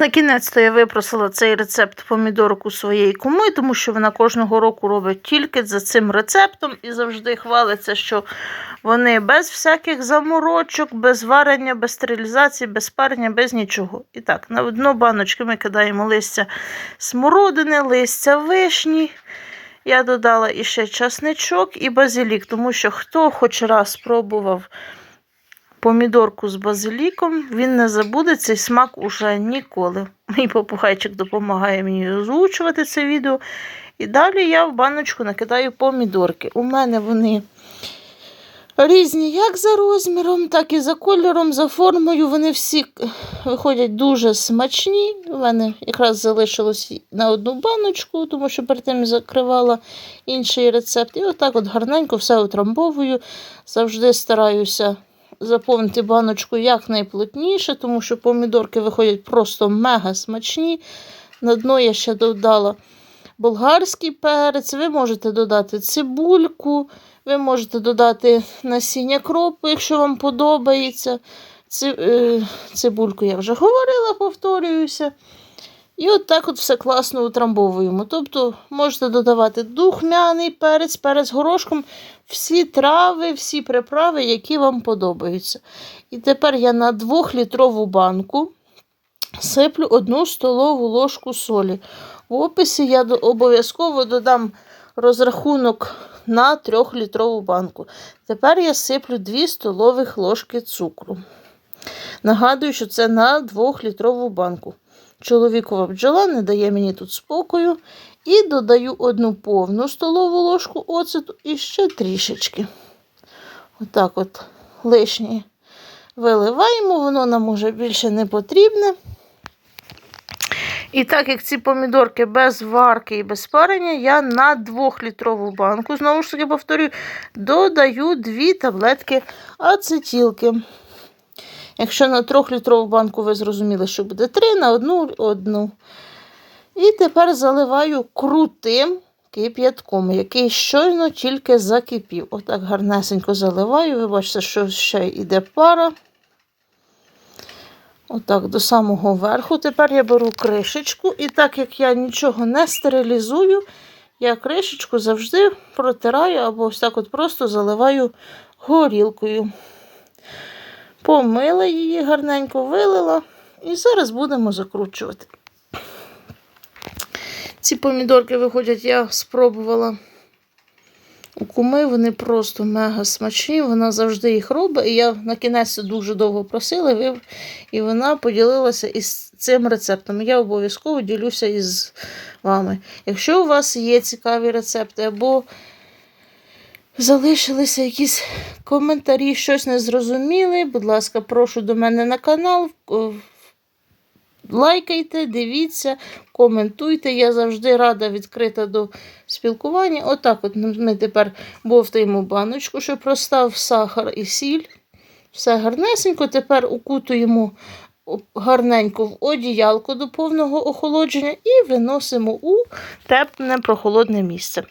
На кінець то я випросила цей рецепт помідорок у своєї куми, тому що вона кожного року робить тільки за цим рецептом і завжди хвалиться, що вони без всяких заморочок, без варення, без стерилізації, без парення, без нічого. І так, на дно баночки ми кидаємо листя смородини, листя вишні. Я додала іще часничок і базилік, тому що хто хоч раз спробував помідорку з базиліком, він не забуде цей смак уже ніколи. Мій попугайчик допомагає мені озвучувати це відео. І далі я в баночку накидаю помідорки. У мене вони різні як за розміром, так і за кольором, за формою. Вони всі виходять дуже смачні. У мене якраз залишилось на одну баночку, тому що перед тим закривала інший рецепт. І отак от гарненько все утрамбовую. Завжди стараюся заповнити баночку якнайплотніше, тому що помідорки виходять просто мега смачні. На дно я ще додала болгарський перець, ви можете додати цибульку, ви можете додати насіння кропу, якщо вам подобається. Е, цибульку я вже говорила, повторююся. І от так от все класно утрамбовуємо. Тобто можете додавати духмяний перець, перець горошком, всі трави, всі приправи, які вам подобаються. І тепер я на 2-літрову банку сиплю 1 столову ложку солі. В описі я обов'язково додам розрахунок на 3-літрову банку. Тепер я сиплю 2 столових ложки цукру. Нагадую, що це на 2-літрову банку. Чоловікова бджола не дає мені тут спокою. І додаю одну повну столову ложку оцету і ще трішечки. Отак от лишнє виливаємо, воно нам уже більше не потрібне. І так як ці помідорки без варки і без парення, я на 2-літрову банку, знову ж таки повторюю, додаю 2 таблетки ацетілки. Якщо на 3-літрову банку ви зрозуміли, що буде 3, на одну одну. І тепер заливаю крутим кип'ятком, який щойно тільки закипів. Отак гарнесенько заливаю. Ви бачите, що ще йде пара. Отак, до самого верху. Тепер я беру кришечку, і так як я нічого не стерилізую, я кришечку завжди протираю або ось так от просто заливаю горілкою. Помила її, гарненько вилила. І зараз будемо закручувати. Ці помідорки виходять, я спробувала у куми, вони просто мега смачні. Вона завжди їх робить. І я на кінець дуже довго просила, і вона поділилася із цим рецептом. Я обов'язково ділюся із вами. Якщо у вас є цікаві рецепти, або залишилися якісь коментарі, щось не зрозуміли, будь ласка, прошу до мене на канал. Лайкайте, дивіться, коментуйте. Я завжди рада відкрита до спілкування. Отак от ми тепер бовтаємо баночку, щоб розстав сахар і сіль. Все гарнесенько. Тепер укутуємо гарненько в одіялко до повного охолодження і виносимо у тепле прохолодне місце.